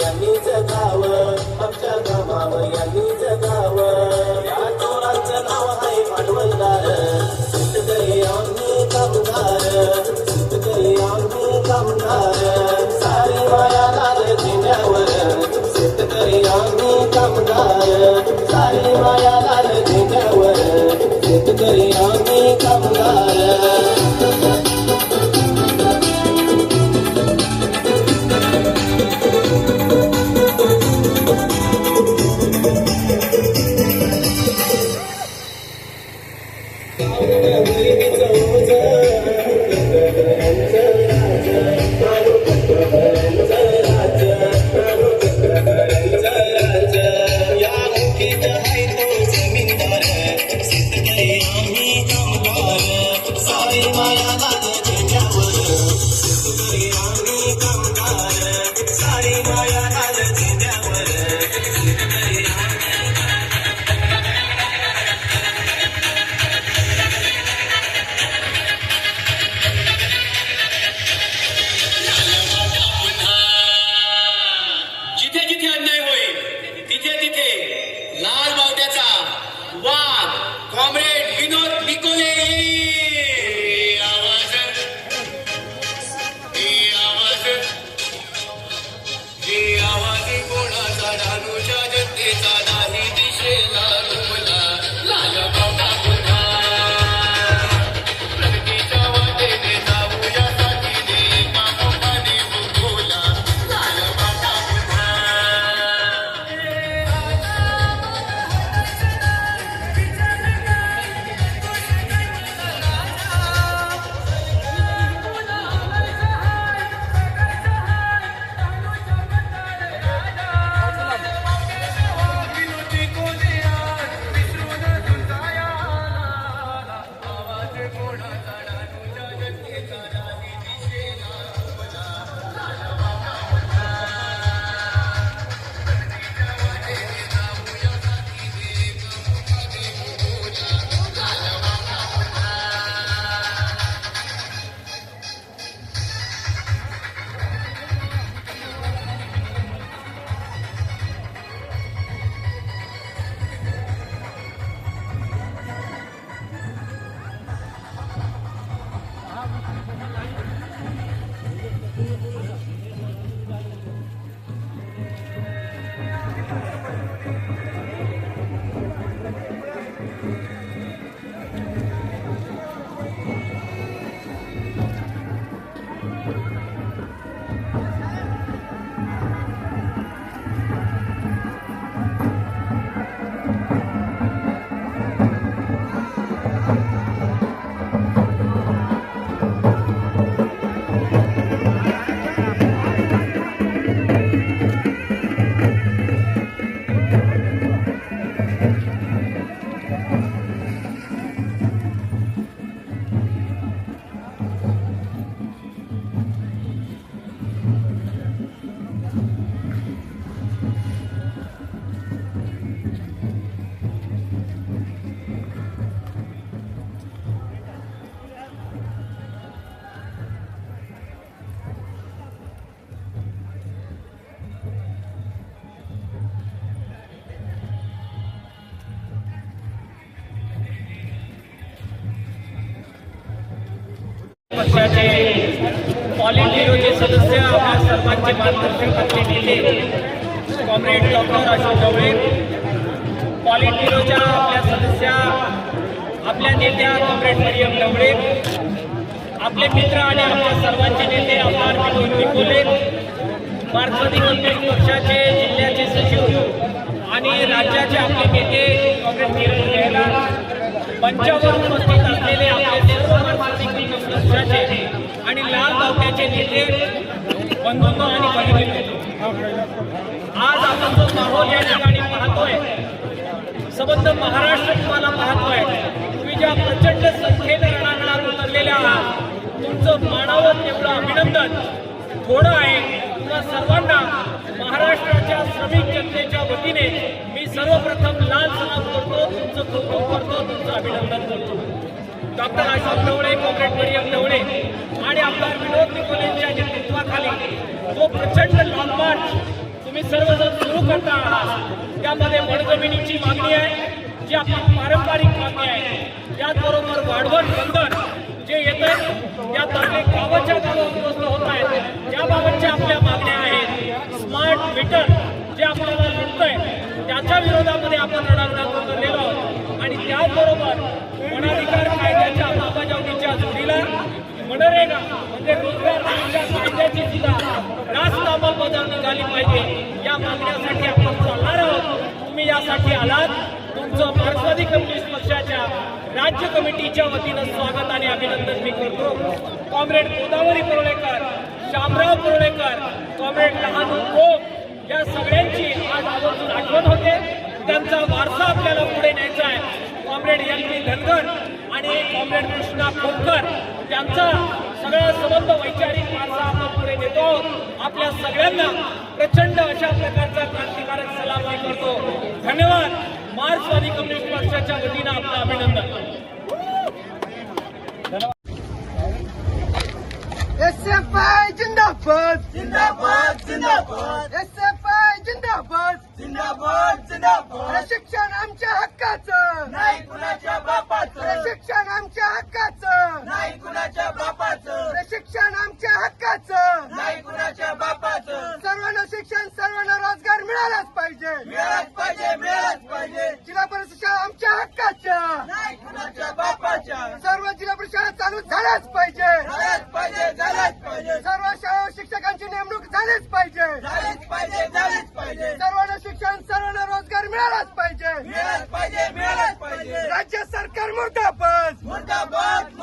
यांनी जगावं आमच्या कामावर यांनी जगावं या चोरांचं नाव आहे भांडवलदार शेतकरी आम्ही कामगार. शेतकरी आम्ही कामगार. सारी माया लाल झेंड्यावर शेतकरी आम्ही कामगार. सारी माया लाल झेंड्यावर शेतकरी आम्ही कामगार. ಕೊಡಗಡ आप पक्षाचे पॉलिट ब्युरोचे सदस्य आपल्या सर्वांचे मार्गदर्शक आपले नेते कॉम्रेड डॉक्टर अशोक ढवळे पॉलिट ब्युरोच्या आपल्या सदस्या आपल्या नेत्या कॉम्रेड मरियम ढवळे आपले मित्र आणि आपल्या सर्वांचे नेते आमदार विनोद निकोले मार्क्सवादी कम्युनिस्ट पक्षाचे जिल्ह्याचे सचिव आणि राज्याचे आपले नेते कॉम्रेड किरण गेहला मंचावर उपस्थित असलेले आपले पक्षाचे आणि लाल बावट्याचे नेते बंधुत्व आणि बहिणी आज आपण जो माहोल या ठिकाणी पाहतोय संबंध महाराष्ट्र तुम्हाला पाहतोय. तुम्ही ज्या प्रचंड संख्येने रणांगणात उतरलेल्या आहात तुमचं मानावं तेवढं अभिनंदन. थोडं आहे तुम्हा सर्वांना महाराष्ट्राच्या श्रमिक जनतेच्या वतीने मी सर्वप्रथम लाल सलाम करतो तुमचं कौतुक करतो तुमचं अभिनंदन करतो. डॉक्टर अशोक ढवळे कॉम्रेड मरियम ढवळे आणि आमदार विनोद निकोलेंच्या नेतृत्वाखाली जो प्रचंड लॉंग मार्च तुम्ही सर्वजण सुरू करता आहात त्यामध्ये वनजमिनीची मागणी आहे जी आपली पारंपरिक मागणी आहे. त्याचबरोबर वाढवण बंधन जे येत आहे त्यात आपले गावाच्या गावं उद्ध्वस्त होत आहेत. त्याबाबतच्या आपल्या मागण्या आहेत. स्मार्ट मीटर जे आपल्याला मिळतंय त्याच्या विरोधामध्ये आपण लढा उतरलेलो आहोत. आणि त्याचबरोबर वनाधिकार कायद्याच्या अंमलबजावणीच्या जोडीला मनरेगा म्हणजे रोजगार कायद्याची सुद्धा जास्त अंमलबजावणी झाली पाहिजे. या मागण्यासाठी आपण चालणार आहोत. तुम्ही यासाठी आलात. तुमचं मार्क्सवादी कम्युनिस्ट पक्षाच्या राज्य कमिटीच्या वतीनं स्वागत आणि अभिनंदन मी करतो. कॉम्रेड गोदावरी पुरवळेकर शामराव पुरवळेकर कॉम्रेड लहानू ओम या सगळ्यांची आज आवर्जून आठवण होते. त्यांचा वारसा आपल्याला पुढे न्यायचा आहे. कॉम्रेड एल पी धनगर आणि कॉम्रेड कृष्णा खोपकर त्यांचा सगळा संबंध वैचारिक वारसा आपण पुढे नेतो. आहोत. आपल्या सगळ्यांना प्रचंड अशा प्रकारचा क्रांतिकारक सलाम मी करतो. धन्यवाद. मार्क्सवादी कम्युनिस्ट पक्षाच्या वतीनं आपलं अभिनंदन. एसएफआय जिंदाबाद. जिंदाबाद जिंदाबाद. जिंदाबाद जिंदाबाद. शिक्षण आमच्या हक्काचं. नाही कुणाच्या बापाचं. शिक्षण आमच्या हक्काचं. नाही कुणाच्या बापाचं. अरे शिक्षण आमच्या हक्काचं. नाही कुणाच्या बापाचं. सर्वांना शिक्षण सर्वांना रोजगार मिळालाच पाहिजे मिळालंच पाहिजे मिळालंच पाहिजे जिल्हा परिषद शाळा आमच्या हक्काच्या नाही कुणाच्या बापाच्या सर्व जिल्हा परिषद शाळा चालू झाल्याच पाहिजे झालंच पाहिजे झालंच पाहिजे सर्व शाळा शिक्षकांची नेमणूक झालीच पाहिजे झालीच पाहिजे झालीच पाहिजे सर्वांना शिक्षण सर्वांना रोजगार मिळालाच पाहिजे. मिळालंच पाहिजे मिळालंच पाहिजे. राज्य सरकार मुर्दाबाद मुर्दाबाद